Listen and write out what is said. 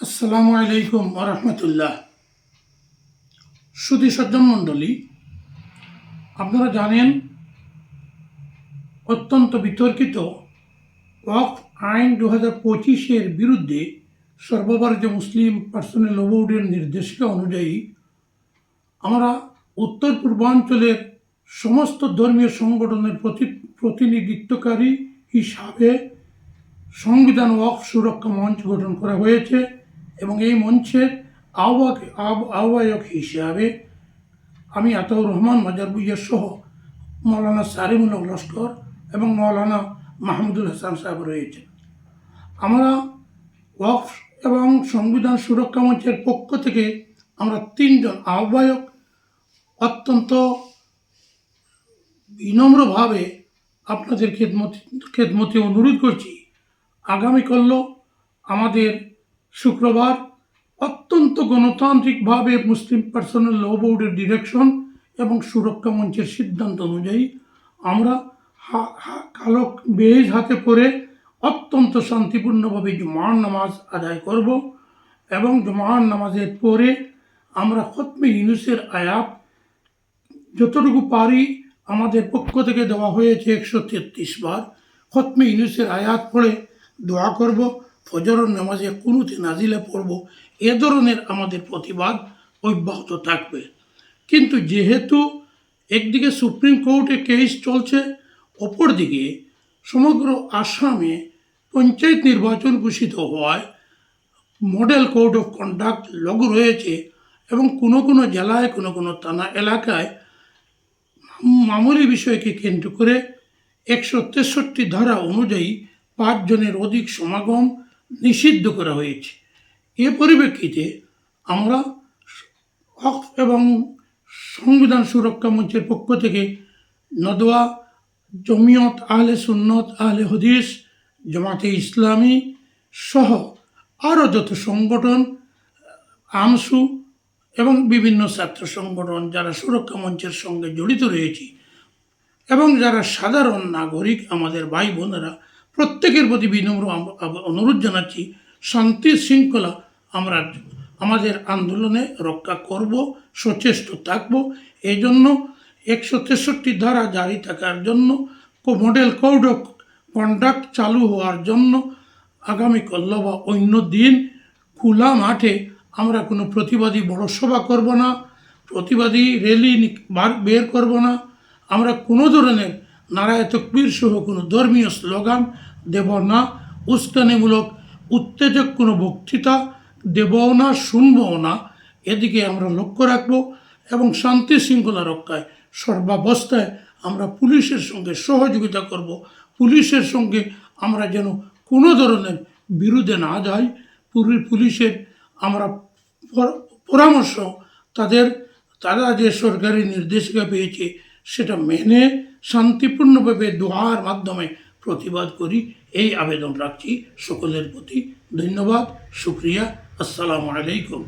আসসালামু আলাইকুম রহমতুল্লাহ। সুধী সজ্জন মণ্ডলী, আপনারা জানেন, অত্যন্ত বিতর্কিত ওয়াক আইন দু হাজার পঁচিশের বিরুদ্ধে সর্বভারতীয় মুসলিম পার্সোনাল বোর্ডের নির্দেশিকা অনুযায়ী আমরা উত্তর পূর্বাঞ্চলের সমস্ত ধর্মীয় সংগঠনের প্রতি প্রতিনিধিত্বকারী হিসাবে সংবিধান ওয়াক সুরক্ষা মঞ্চ গঠন করা হয়েছে। এবং এই মঞ্চের আহ্বায়ক আহ্বায়ক হিসাবে আমি আতাউর রহমান মাজারবুইয়া সহ মৌলানা সারিমুল লস্কর এবং মৌলানা মাহমুদুল হাসান সাহেব রয়েছে আমরা ওয়াকফ এবং সংবিধান সুরক্ষা মঞ্চের পক্ষ থেকে আমরা তিনজন আহ্বায়ক অত্যন্ত বিনম্রভাবে আপনাদের খেদমতি, খেদমতে অনুরোধ করছি আগামীকাল আমাদের শুক্রবার অত্যন্ত গণতান্ত্রিকভাবে মুসলিম পার্সোনাল ল বোর্ডের ডিরেকশন এবং সুরক্ষা মঞ্চের সিদ্ধান্ত অনুযায়ী আমরা কালো বেজ হাতে পরে অত্যন্ত শান্তিপূর্ণভাবে জুমার নামাজ আদায় করব এবং জুমার নামাজের পরে আমরা খতমে ইউনুসের আয়াত যতটুকু পারি আমাদের পক্ষ থেকে দেওয়া হয়েছে একশো তেত্রিশ বার। খতমে ইউনুসের আয়াত পড়ে দোয়া করব। ফজর নামাজে কুনুতে নাজিলে পড়ব, এ ধরনের আমাদের প্রতিবাদ অব্যাহত থাকবে। কিন্তু যেহেতু একদিকে সুপ্রিম কোর্টে কেস চলছে, অপরদিকে সমগ্র আসামে পঞ্চায়েত নির্বাচন ঘোষিত হওয়ায় মডেল কোড অফ কন্ডাক্ট লাগু রয়েছে এবং কোনো কোনো জেলায়, কোনো কোনো থানা এলাকায় মামুলি বিষয়কে কেন্দ্র করে একশো তেষট্টি ধারা অনুযায়ী পাঁচজনের অধিক সমাগম নিষিদ্ধ করা হয়েছে। এ পরিপ্রেক্ষিতে আমরা হক এবং সংবিধান সুরক্ষা মঞ্চের পক্ষ থেকে নদোয়া জমিয়ত, আহলে সুন্নত, আহলে হদিস, জামাতে ইসলামী সহ আরও যত সংগঠন, আমসু এবং বিভিন্ন ছাত্র সংগঠন যারা সুরক্ষা মঞ্চের সঙ্গে জড়িত রয়েছি এবং যারা সাধারণ নাগরিক, আমাদের ভাই বোনেরা প্রত্যেকের প্রতি বিনম্র অনুরোধ জানাচ্ছি, শান্তি শৃঙ্খলা আমরা আমাদের আন্দোলনে রক্ষা করব, সচেষ্ট থাকব। এই জন্য একশো তেষট্টি ধারা জারি থাকার জন্য মডেল কোড অফ কন্ডাক্ট চালু হওয়ার জন্য আগামীকাল বা অন্য দিন খোলা মাঠে আমরা কোনো প্রতিবাদী বড় সভা করব না, প্রতিবাদী র্যালি নি- বার- বের করব না। আমরা কোনো ধরনের নারায় তকবীর সহ কোনো ধর্মীয় স্লোগান দেব না, উস্কানিমূলক, উত্তেজক কোনো বক্তৃতা দেবও না, শুনবও না। এদিকে আমরা লক্ষ্য রাখব এবং শান্তি শৃঙ্খলা রক্ষায় সর্বাবস্থায় আমরা পুলিশের সঙ্গে সহযোগিতা করব। পুলিশের সঙ্গে আমরা যেন কোনো ধরনের বিরুদ্ধে না যাই। পুলিশের আমরা পরামর্শ তাদের, তারা যে সরকারি নির্দেশিকা পেয়েছে সেটা মেনে শান্তিপূর্ণভাবে দোয়ার মাধ্যমে প্রতিবাদ করি। এই আবেদন রাখছি সকলের প্রতি। ধন্যবাদ, শুক্রিয়া, আসসালামু আলাইকুম।